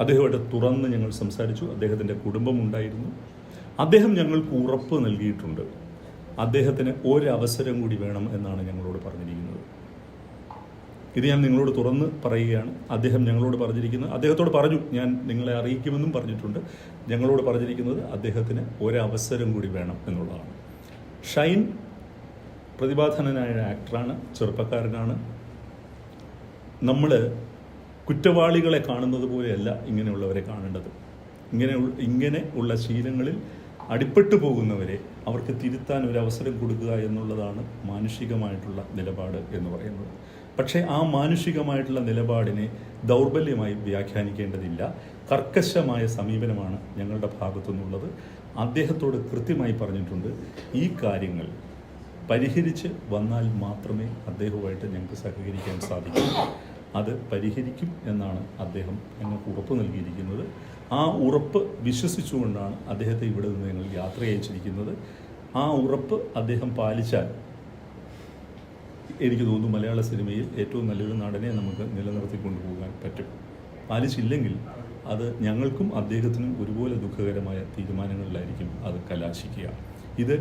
അദ്ദേഹമായിട്ട് തുറന്ന് ഞങ്ങൾ സംസാരിച്ചു. അദ്ദേഹത്തിന്റെ കുടുംബമുണ്ടായിരുന്നു അദ്ദേഹം ഞങ്ങൾക്ക് ഉറപ്പ് നൽകിയിട്ടുണ്ട്. അദ്ദേഹത്തിന് ഒരവസരം കൂടി വേണം എന്നാണ് ഞങ്ങളോട് പറഞ്ഞിരിക്കുന്നത്. ഇത് ഞാൻ നിങ്ങളോട് തുറന്ന് പറയുകയാണ്. അദ്ദേഹം ഞങ്ങളോട് പറഞ്ഞിരിക്കുന്നത് അദ്ദേഹത്തോട് പറഞ്ഞു ഞാൻ നിങ്ങളെ അറിയിക്കുമെന്നും പറഞ്ഞിട്ടുണ്ട്. ഞങ്ങളോട് പറഞ്ഞിരിക്കുന്നത് അദ്ദേഹത്തിന് ഒരവസരം കൂടി വേണം എന്നുള്ളതാണ്. ഷൈൻ പ്രതിഭാധനനായ ആക്ടറാണ് ചെറുപ്പക്കാരനാണ്. നമ്മൾ കുറ്റവാളികളെ കാണുന്നത് പോലെയല്ല ഇങ്ങനെയുള്ളവരെ കാണേണ്ടത്. ഇങ്ങനെ ഇങ്ങനെ ഉള്ള ശീലങ്ങളിൽ അടിപ്പെട്ടു പോകുന്നവരെ അവർക്ക് തിരുത്താൻ ഒരു അവസരം കൊടുക്കുക എന്നുള്ളതാണ് മാനുഷികമായിട്ടുള്ള നിലപാട് എന്ന് പറയുന്നത്. പക്ഷേ ആ മാനുഷികമായിട്ടുള്ള നിലപാടിനെ ദൗർബല്യമായി വ്യാഖ്യാനിക്കേണ്ടതില്ല. കർക്കശമായ സമീപനമാണ് ഞങ്ങളുടെ ഭാഗത്തു നിന്നുള്ളത് അദ്ദേഹത്തോട് കൃത്യമായി പറഞ്ഞിട്ടുണ്ട് ഈ കാര്യങ്ങൾ പരിഹരിച്ച് വന്നാൽ മാത്രമേ അദ്ദേഹവുമായിട്ട് ഞങ്ങൾക്ക് സഹകരിക്കാൻ സാധിക്കൂ. അത് പരിഹരിക്കും എന്നാണ് അദ്ദേഹം ഞങ്ങൾക്ക് ഉറപ്പ് നൽകിയിരിക്കുന്നത്. ആ ഉറപ്പ് വിശ്വസിച്ചുകൊണ്ടാണ് അദ്ദേഹത്തെ ഇവിടെ നിന്ന് ഞങ്ങൾ യാത്ര അയച്ചിരിക്കുന്നത്. ആ ഉറപ്പ് അദ്ദേഹം പാലിച്ചാൽ എനിക്ക് തോന്നുന്നു മലയാള സിനിമയിൽ ഏറ്റവും നല്ലൊരു നടനെ നമുക്ക് നിലനിർത്തിക്കൊണ്ടു പോകാൻ പറ്റും. പാലിച്ചില്ലെങ്കിൽ അത് ഞങ്ങൾക്കും അദ്ദേഹത്തിനും ഒരുപോലെ ദുഃഖകരമായ തീരുമാനങ്ങളിലായിരിക്കും അത് കലാശിക്കുക. ഇത്